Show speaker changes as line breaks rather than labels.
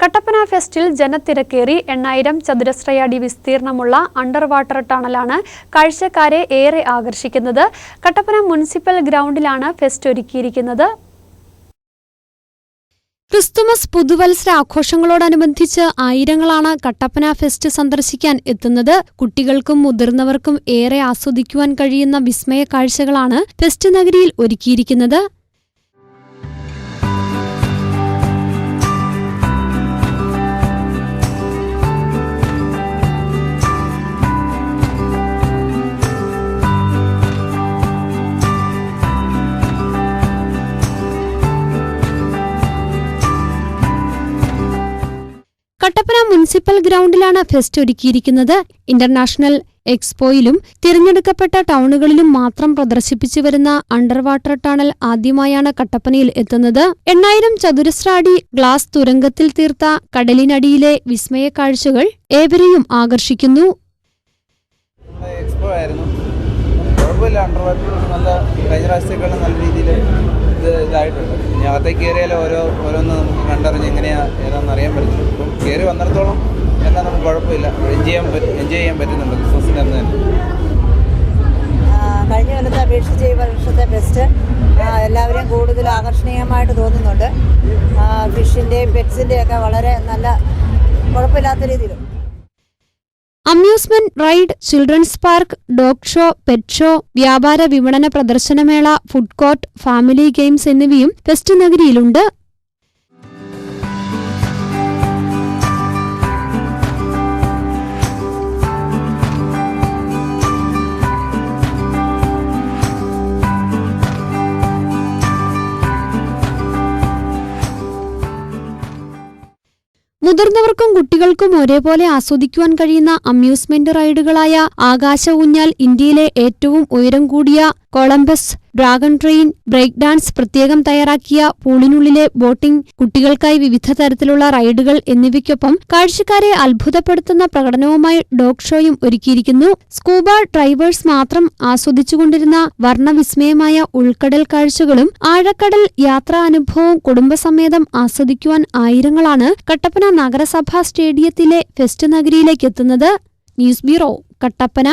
കട്ടപ്പന ഫെസ്റ്റിൽ ജനത്തിരക്കേറി എണ്ണായിരം ചതുരശ്രയടി വിസ്തീർണമുള്ള under water ടണലാണ് കാഴ്ചക്കാരെ ഏറെ ആകർഷിക്കുന്നത്. കട്ടപ്പന മുനിസിപ്പൽ ഗ്രൗണ്ടിലാണ് ഫെസ്റ്റ് ഒരുക്കിയിരിക്കുന്നത്. ക്രിസ്തുമസ് പുതുവത്സര ആഘോഷങ്ങളോടനുബന്ധിച്ച് ആയിരങ്ങളാണ് കട്ടപ്പന ഫെസ്റ്റ് സന്ദർശിക്കാൻ എത്തുന്നത്. കുട്ടികൾക്കും മുതിർന്നവർക്കും ഏറെ ആസ്വദിക്കുവാൻ കഴിയുന്ന വിസ്മയ കാഴ്ചകളാണ് ഫെസ്റ്റ് നഗരിയിൽ ഒരുക്കിയിരിക്കുന്നത്. കട്ടപ്പന മുനിസിപ്പൽ ഗ്രൗണ്ടിലാണ് ഫെസ്റ്റ് ഒരുക്കിയിരിക്കുന്നത്. ഇന്റർനാഷണൽ എക്സ്പോയിലും തിരഞ്ഞെടുക്കപ്പെട്ട ടൗണുകളിലും മാത്രം പ്രദർശിപ്പിച്ചു വരുന്ന അണ്ടർ വാട്ടർ ടണൽ ആദ്യമായാണ് കട്ടപ്പനയിൽ എത്തുന്നത്. എണ്ണായിരം ചതുരശ്ര അടി ഗ്ലാസ് തുരങ്കത്തിൽ തീർത്ത കടലിനടിയിലെ വിസ്മയ കാഴ്ചകൾ ഏവരെയും ആകർഷിക്കുന്നു.
നല്ല നല്ല രീതിയിൽ ഇത് ഇതായിട്ടുണ്ട്. അകത്തേക്ക് ഏരിയയിലെ ഓരോ ഓരോന്ന് നമുക്ക് ഏതാണെന്ന് അറിയാൻ പറ്റും ഇപ്പം കയറി വന്നിടത്തോളം എന്താ നമുക്ക് കുഴപ്പമില്ല. എൻജോയ് ചെയ്യാൻ പറ്റും എൻജോയ് ചെയ്യാൻ പറ്റുന്നുണ്ട് ക്രിസ്മസിന്റെ അന്ന് തന്നെ.
ആ, കഴിഞ്ഞ കൊല്ലത്തെ അപേക്ഷിച്ച് ഈ വർഷത്തെ ബെസ്റ്റ് എല്ലാവരെയും കൂടുതൽ ആകർഷണീയമായിട്ട് തോന്നുന്നുണ്ട്. ഫിഷിന്റെയും പെറ്റ്സിന്റെയും ഒക്കെ വളരെ നല്ല കുഴപ്പമില്ലാത്ത രീതിയിൽ
amusement ride children's park dog show pet show വ്യാപാര വിപണന പ്രദർശനമേള ഫുഡ് കോർട്ട് ഫാമിലി ഗെയിംസ് എന്നിവയും വെസ്റ്റ് നഗരിയിലുണ്ട്. മുതിർന്നവർക്കും കുട്ടികൾക്കും ഒരേപോലെ ആസ്വദിക്കുവാൻ കഴിയുന്ന അമ്യൂസ്മെന്റ് റൈഡുകളായ ആകാശ ഊഞ്ഞാൽ ഇന്ത്യയിലെ ഏറ്റവും ഉയരം കൂടിയ Columbus dragon train break dance പ്രത്യേകം തയ്യാറാക്കിയ പൂളിനുള്ളിലെ ബോട്ടിംഗ് കുട്ടികൾക്കായി വിവിധ തരത്തിലുള്ള റൈഡുകൾ എന്നിവയ്ക്കൊപ്പം കാഴ്ചക്കാരെ അത്ഭുതപ്പെടുത്തുന്ന പ്രകടനവുമായി ഡോഗ് ഷോയും ഒരുക്കിയിരിക്കുന്നു. സ്കൂബ ഡ്രൈവേഴ്സ് മാത്രം ആസ്വദിച്ചുകൊണ്ടിരുന്ന വർണവിസ്മയമായ ഉൾക്കടൽ കാഴ്ചകളും ആഴക്കടൽ യാത്രാ അനുഭവവും കുടുംബസമേതം ആസ്വദിക്കുവാൻ ആയിരങ്ങളാണ് കട്ടപ്പന നഗരസഭാ സ്റ്റേഡിയത്തിലെ ഫെസ്റ്റ് നഗരിയിലേക്ക് എത്തുന്നത്. News bureau Kattappana.